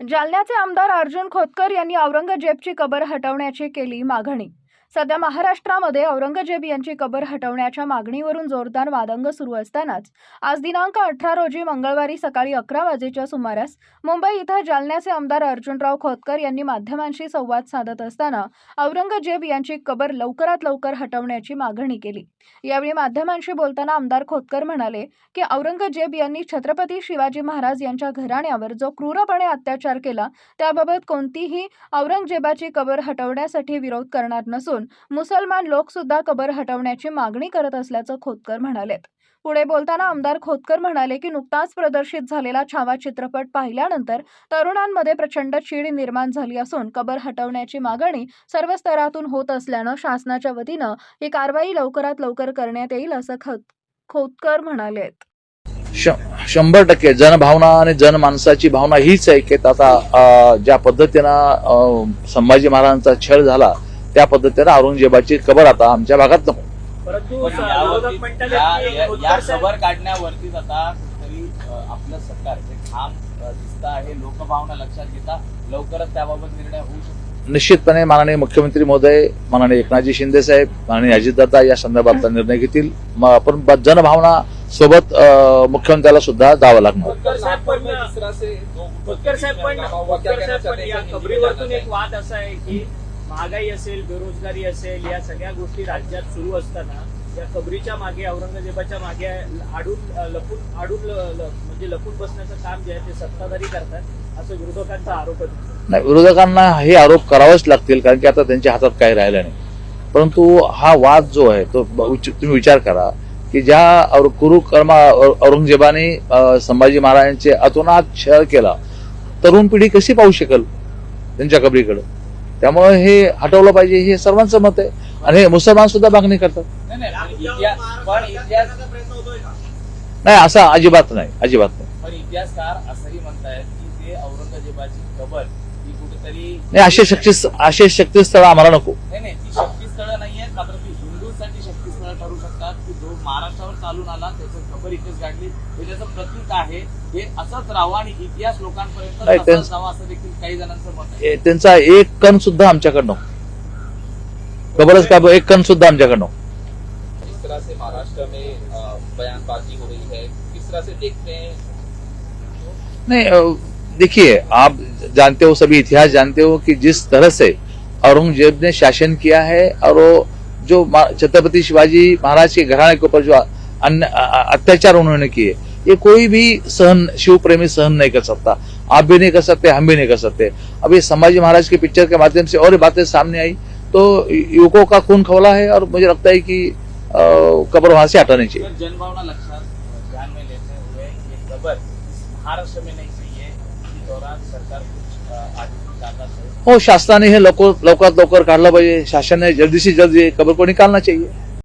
जालन्याचे आमदार अर्जुन खोतकर यांनी औरंगजेबची कबर हटवण्याची केली मागणी. सध्या महाराष्ट्रामध्ये औरंगजेब यांची कबर हटवण्याच्या मागणीवरून जोरदार वादंग सुरू असतानाच आज दिनांक अठरा रोजी मंगळवारी सकाळी अकरा वाजेच्या सुमारास मुंबई इथं जालन्याचे आमदार अर्जुनराव खोतकर यांनी माध्यमांशी संवाद साधत असताना औरंगजेब यांची कबर लवकरात लवकर हटवण्याची मागणी केली. यावेळी माध्यमांशी बोलताना आमदार खोतकर म्हणाले की औरंगजेब यांनी छत्रपती शिवाजी महाराज यांच्या घराण्यावर जो क्रूरपणे अत्याचार केला त्याबाबत कोणतीही औरंगजेबाची कबर हटवण्यासाठी विरोध करणार नसून मुसलमान लोक सुद्धा कबर हटवण्याची मागणी करत असल्याचं खोतकर म्हणालेत. पुढे बोलताना आमदार खोतकर म्हणाले की नुकताच प्रदर्शित झालेला छावा चित्रपट पाहिल्यानंतर तरुणांमध्ये प्रचंड चीड निर्माण झाली असून कबर हटवण्याची मागणी सर्व स्तरातून होत असल्यानं शासनाच्या वतीनं ही कारवाई लवकरात लवकर करण्यात येईल असं खोत खोतकर म्हणालेत. श- शंभर टक्के जनभावना आणि जनमानसाची भावना हीच आहे की आता ज्या पद्धतीनं अ, संभाजी महाराजांचा छळ झाला त्या पद्धतीनं औरंगजेबाची कबर आता आमच्या भागात नको परंतु खबर काढण्यावरतीच आता तरी आपलं सरकार ठाम दिसतं आहे लोकभावना लक्षात घेता लवकरच त्याबाबत निर्णय होऊ शकतो. निश्चितपणे माननीय मुख्यमंत्री महोदय माननीय एकनाथजी शिंदे साहेब माननीय अजितदादा या संदर्भातला निर्णय घेतील. म- आपण जनभावना सोबत मुख्यमंत्र्याला सुद्धा जावं लागणार. पण या खबरीवरतून एक वाद असा आहे की महागाई असेल बेरोजगारी असेल या सगळ्या गोष्टी राज्यात सुरू असताना या कबरीच्या मागे औरंगजेबाच्या मागे आडून लपून आडून म्हणजे लपून बसण्याचं काम जे आहे ते सत्ताधारी करतात असं विरोधकांचा आरोप नाही विरोधकांना हे आरोप करावेच लागतील कारण की आता त्यांच्या हातात काही राहिलं नाही. परंतु हा वाद जो आहे तो तुम्ही विचार करा की ज्या कुरुकर्मा कर्मा औरंगजेबाने संभाजी महाराजांचे अतोनात छळ केला तरुण पिढी कशी पाहू शकेल त्यांच्या कबरीकडे? त्यामुळे हे हटवलं पाहिजे हे सर्वांचं मत आहे. आणि हे मुसलमान सुद्धा मागणी करतात. नाही असं अजिबात नाही अजिबात नाही. पण इतिहासकार असंही म्हणतायत की ते औरंगजेबाची कबर ही कुठेतरी नाही असे शक्ती असे शक्तीस्थळ आम्हाला नको नाही नाही ती शक्तीस्थळं नाहीये मात्र ती हिंदूंसाठी शक्तीस्थळं ठरू शकतात की जो महाराष्ट्रावर चालून आला त्याचं खबर इथेच गाठली. हे त्याचं प्रतीक आहे हे असंच राहावं आणि इतिहास लोकांपर्यंत नाही, तसाच त्यांचं- जावा असं देखील काही जणांचं मत आहे. ए- त्यांचा एक कण सुद्धा आमच्याकडे नको खबरच काय एक कण सुद्धा आमच्याकडे नको जिस तरह से महाराष्ट्र में अ, बयानबाजी हो रही है। किस तरह से देखते हैं। नहीं अ, देखिए आप जानते हो सभी इतिहास जानते हो कि जिस तरह से औरंगजेब ने शासन किया है और वो जो छत्रपति शिवाजी महाराज के घराने के ऊपर जो अत्याचार उन्होंने किए, ये कोई भी सहन शिव प्रेमी सहन नहीं कर सकता। आप भी नहीं कर सकते, हम भी नहीं कर सकते। अभी संभाजी महाराज की पिक्चर के माध्यम से और बातें सामने आई तो युवकों का खून खवला है और मुझे लगता है कि कब्र वहाँ से हटानी चाहिए। ये महाराष्ट्र में नहीं हो शासनाने हे लवकर लवकरात लवकर काढलं पाहिजे. शासनाने जल्दी से जल्दी ये खबर को निकालना चाहिए.